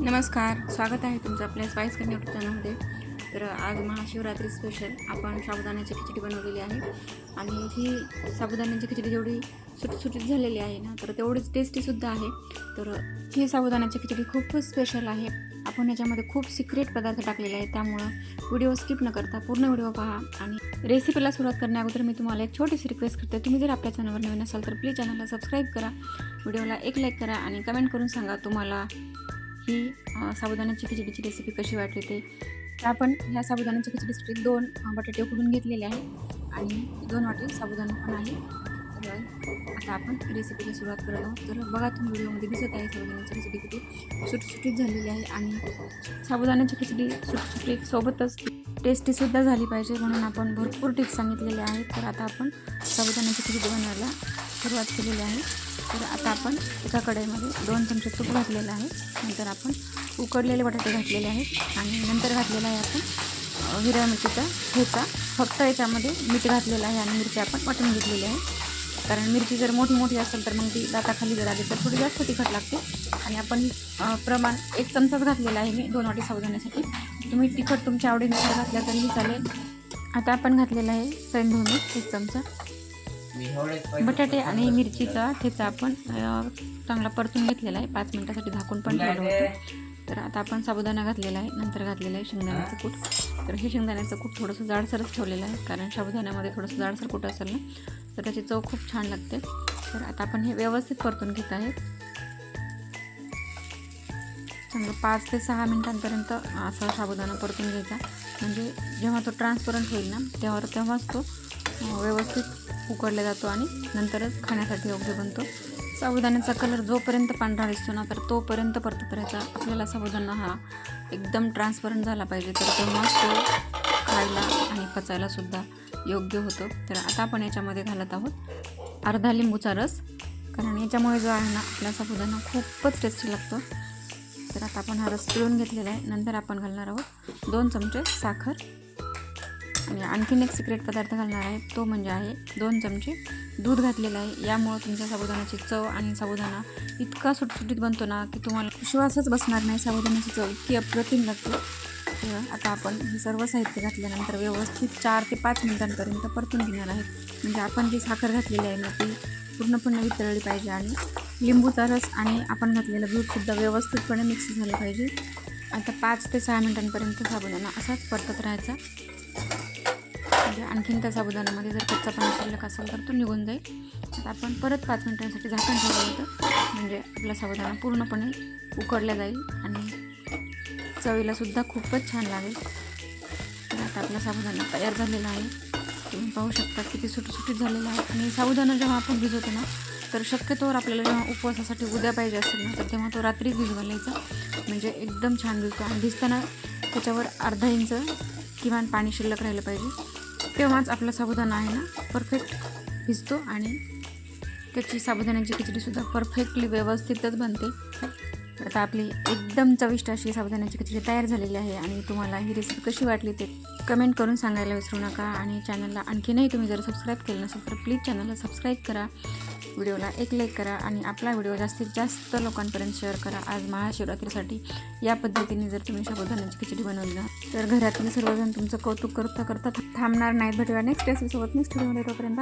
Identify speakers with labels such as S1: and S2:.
S1: नमस्कार स्वागत आहे तुमचं आपल्या स्पाईस कमी यूट्यूब चॅनलमध्ये तर आज महाशिवरात्री स्पेशल आपण साबुदाण्याची खिचडी बनवलेली आहे. आणि ही साबुदाण्याची खिचडी जेवढी सुटसुटीत झालेली आहे ना तर तेवढीच टेस्टीसुद्धा आहे. तर ही साबुदाण्याची खिचडी खूपच स्पेशल आहे. आपण याच्यामध्ये खूप सिक्रेट पदार्थ टाकलेले आहेत. त्यामुळं व्हिडिओ स्किप न करता पूर्ण व्हिडिओ पहा. आणि रेसिपीला सुरुवात करण्याअगोदर मी तुम्हाला एक छोटीशी रिक्वेस्ट करते. तुम्ही जर आपल्या चॅनलवर नवीन असाल तर प्लीज चॅनलला सबस्क्राईब करा. व्हिडिओला एक लाईक करा आणि कमेंट करून सांगा तुम्हाला रेसिपी साबुदाण्याची खिचडीची रेसिपी कशी वाटली ते. तर आपण ह्या साबुदाण्याच्या खिचडीसाठी दोन बटाटे उकडून घेतलेले आहे आणि दोन वाटेल साबुदाणा पण आहे. तर आता आपण रेसिपीला सुरुवात करत आहोत तर बघा तुम्ही व्हिडिओमध्ये दिसत आहे साबुदाण्याची खिचडी किती सुटसुटीत झालेली आहे. आणि साबुदाण्याची खिचडी सुटसुटीत सोबतच टेस्टीसुद्धा झाली पाहिजे म्हणून आपण भरपूर टिप्स सांगितलेले आहेत. तर आता आपण साबुदाण्याची खिचडी बनवायला सुरुवात केलेली आहे. तर आता आपण एका कढईमध्ये दोन चमचे तूप घातलेलं आहे. नंतर आपण उकडलेले बटाटे घातलेले आहेत. आणि नंतर घातलेला आहे आपण हिरव्या मिरचीचा ठेचा. फक्त याच्यामध्ये मीठ घातलेलं आहे आणि मिरची आपण वाटून घेतलेली आहे. कारण मिरची जर मोठी मोठी असेल तर मग ती दाताखाली जर आली तर थोडी जास्त तिखट लागते. आणि आपण प्रमाण एक चमचाच घातलेला आहे मी दोन वाटी सावधानासाठी तुम्ही तिखट तुमच्या आवडीनुसार घातल्या तरीही चालेल. आता आपण घातलेला आहे सैंधवणी एक चमचा. बटाटे आणि मिरचीचा ठेचा आपण चांगला परतून घेतलेला आहे. पाच मिनटासाठी झाकून पण ठेवलं होतं. तर आता आपण साबुदाणा घातलेला आहे. नंतर घातलेलं आहे शेंगदाण्याचं कूट. तर हे शेंगदाण्याचं कूट थोडंसं जाडसरच ठेवलेलं आहे कारण साबुदाण्यामध्ये थोडंसं जाडसर कूट असेल ना तर त्याची चव खूप छान लागते. तर आता आपण हे व्यवस्थित परतून घेत आहे. चांगलं पाच ते सहा मिनिटांपर्यंत असा साबुदाणा परतून घ्यायचा. म्हणजे जेव्हा तो ट्रान्सपरंट होईल ना तेव्हा तेव्हाच तो व्यवस्थित उकडला जातो आणि नंतरच खाण्यासाठी योग्य बनतो. साबुदाण्याचा कलर जोपर्यंत पांढरा दिसतो ना तर तोपर्यंत परतत राहायचा. आपल्याला साबुदाणा हा एकदम ट्रान्सपरंट झाला पाहिजे तर तेव्हाच तो खायला आणि पचायलासुद्धा योग्य होतो. तर आता आपण याच्यामध्ये घालत आहोत अर्धा लिंबूचा रस. कारण याच्यामुळे जो आहे ना आपला साबुदाणा खूपच टेस्टी लागतो. तर आता आपण हा रस पिळून घेतलेला आहे. नंतर आपण घालणार आहोत दोन चमचे साखर. आणि आणखीन एक सिक्रेट पदार्थ घालणार आहे. तो म्हणजे आहे दोन चमचे दूध घातलेलं आहे. यामुळं तुमच्या साबुदाण्याची चव आणि साबुदाणा इतका सुटसुटीत बनतो ना की तुम्हाला विश्वासच बसणार नाही साबुदाण्याची चव. इतकी अप्रतिम लागते. आता आपण हे सर्व साहित्य घातल्यानंतर व्यवस्थित चार ते पाच मिनिटांपर्यंत परतून घेणार आहे. म्हणजे आपण जी साखर घातलेली आहे ना ती पूर्णपणे वितळली पाहिजे आणि लिंबूचा रस आणि आपण घातलेलं दूधसुद्धा व्यवस्थितपणे मिक्स झालं पाहिजे. आता पाच ते सहा मिनिटांपर्यंत साबुदाणा असाच परतत राहायचा. म्हणजे आणखीन त्या साबुदाण्यामध्ये जर कच्चा पाणी शिल्लक असेल तर तो निघून जाईल. आता आपण परत पाच मिनिटांसाठी झाकण ठेवलं होतं. म्हणजे आपला साबुदाणा पूर्णपणे उकडला जाईल आणि चवीलासुद्धा खूपच छान लागेल. तर आता आपला साबुदाणा तयार झालेला आहे. तुम्ही पाहू शकता किती सुटसुटीत झालेला आहे. आणि साबुदाणा जेव्हा आपण भिजवतो ना तर शक्यतोवर आपल्याला जेव्हा उपवासासाठी उद्या पाहिजे असेल ना तर तेव्हा तो रात्री भिजवायचा म्हणजे एकदम छान भिजतो आणि भिजताना त्याच्यावर अर्धा इंच किमान पाणी शिल्लक राहिलं पाहिजे. तेव्हाच आपला साबुदाणा आहे ना परफेक्ट भिजतो आणि त्याची साबुदाण्याची खिचडीसुद्धा परफेक्टली व्यवस्थितच बनते. तर आता आपली एकदम चविष्ट अशी साबुदाण्याची खिचडी तयार झालेली आहे आणि तुम्हाला ही रेसिपी कशी वाटली ते कमेंट करून सांगायला विसरू नका. आणि चॅनलला आणखीनही तुम्ही जर सबस्क्राईब केलं नसेल तर प्लीज चॅनलला सबस्क्राईब करा. व्हिडिओला एक लाईक करा आणि आपला व्हिडिओ जास्तीत जास्त लोकांपर्यंत शेअर करा. आज महाशिवरात्रीसाठी या पद्धतीने जर तुम्ही शाबुदाण्याची खिचडी बनवली ना तर घरातील सर्वजण तुमचं कौतुक करता करता थांबणार नाहीत भेटूया नेक्स्ट रेसिपीसोबत नेक्स्ट व्हिडिओमध्ये तोपर्यंत.